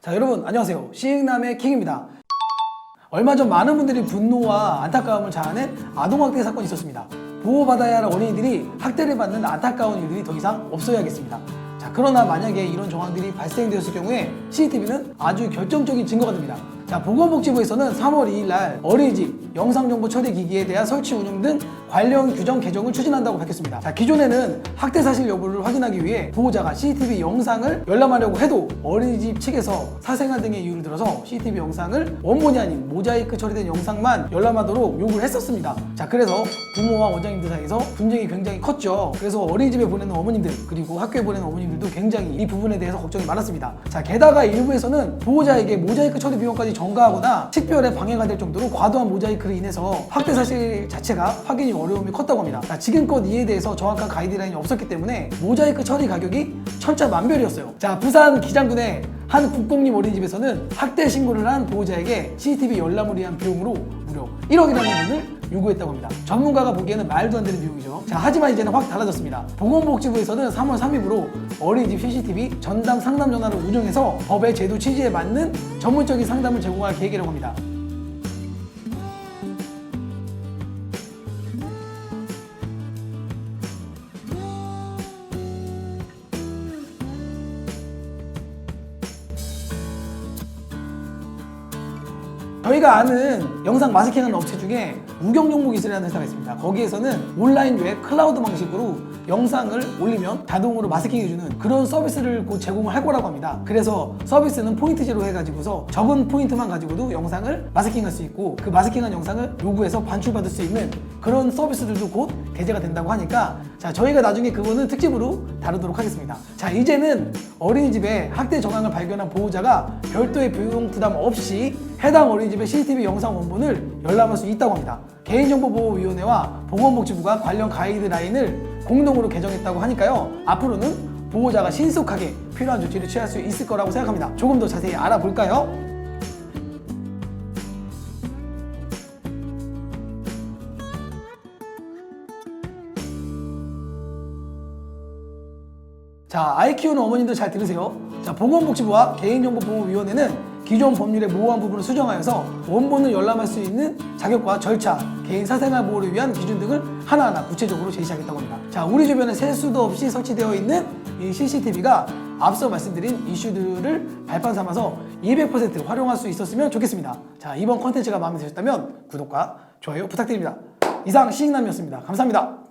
자 여러분 안녕하세요. 시익남의 킹입니다. 얼마 전 많은 분들이 분노와 안타까움을 자아낸 아동학대 사건이 있었습니다. 보호받아야 할 어린이들이 학대를 받는 안타까운 일들이 더 이상 없어야겠습니다. 자 그러나 만약에 이런 정황들이 발생되었을 경우에 CCTV는 아주 결정적인 증거가 됩니다 자 보건복지부에서는 3월 2일 날 어린이집 영상정보 처리 기기에 대한 설치 운영 등 관련 규정 개정을 추진한다고 밝혔습니다. 자, 기존에는 학대 사실 여부를 확인하기 위해 보호자가 CCTV 영상을 열람하려고 해도 어린이집 측에서 사생활 등의 이유를 들어서 CCTV 영상을 원본이 아닌 모자이크 처리된 영상만 열람하도록 요구를 했었습니다. 자, 그래서 부모와 원장님들 사이에서 분쟁이 굉장히 컸죠. 그래서 어린이집에 보내는 어머님들 그리고 학교에 보내는 어머님들도 굉장히 이 부분에 대해서 걱정이 많았습니다. 자, 게다가 일부에서는 보호자에게 모자이크 처리 비용까지 전가하거나 식별에 방해가 될 정도로 과도한 모자이크로 인해서 학대 사실 자체가 확인이 어려움이 컸다고 합니다. 자, 지금껏 이에 대해서 정확한 가이드라인이 없었기 때문에 모자이크 처리 가격이 천차만별이었어요. 자, 부산 기장군의 한 국공립 어린이집에서는 학대 신고를 한 보호자에게 CCTV 열람을 위한 비용으로 무려 1억이라는 돈을 요구했다고 합니다. 전문가가 보기에는 말도 안 되는 비용이죠. 자, 하지만 이제는 확 달라졌습니다. 보건복지부에서는 3월 3일부로 어린이집 CCTV 전담 상담 전화를 운영해서 법의 제도 취지에 맞는 전문적인 상담을 제공할 계획이라고 합니다. 저희가 아는 영상 마스킹하는 업체 중에 우경정보기술이라는 회사가 있습니다. 거기에서는 온라인 외 클라우드 방식으로 영상을 올리면 자동으로 마스킹해주는 그런 서비스를 곧 제공을 할 거라고 합니다. 그래서 서비스는 포인트제로 해가지고서 적은 포인트만 가지고도 영상을 마스킹할 수 있고 그 마스킹한 영상을 요구해서 반출받을 수 있는 그런 서비스들도 곧 대제가 된다고 하니까 자 저희가 나중에 그거는 특집으로 다루도록 하겠습니다. 자 이제는 어린이집에 학대 정황을 발견한 보호자가 별도의 비용 부담 없이 해당 어린이집의 CCTV 영상 원본을 열람할 수 있다고 합니다. 개인정보보호위원회와 보건복지부가 관련 가이드라인을 공동으로 개정했다고 하니까요. 앞으로는 보호자가 신속하게 필요한 조치를 취할 수 있을 거라고 생각합니다. 조금 더 자세히 알아볼까요? 자, 아이 키우는 어머님들 잘 들으세요. 자, 보건복지부와 개인정보보호위원회는 기존 법률의 모호한 부분을 수정하여서 원본을 열람할 수 있는 자격과 절차, 개인 사생활 보호를 위한 기준 등을 하나하나 구체적으로 제시하겠다고 합니다. 자, 우리 주변에 셀 수도 없이 설치되어 있는 이 CCTV가 앞서 말씀드린 이슈들을 발판 삼아서 200% 활용할 수 있었으면 좋겠습니다. 자, 이번 컨텐츠가 마음에 드셨다면 구독과 좋아요 부탁드립니다. 이상 시익남이었습니다. 감사합니다.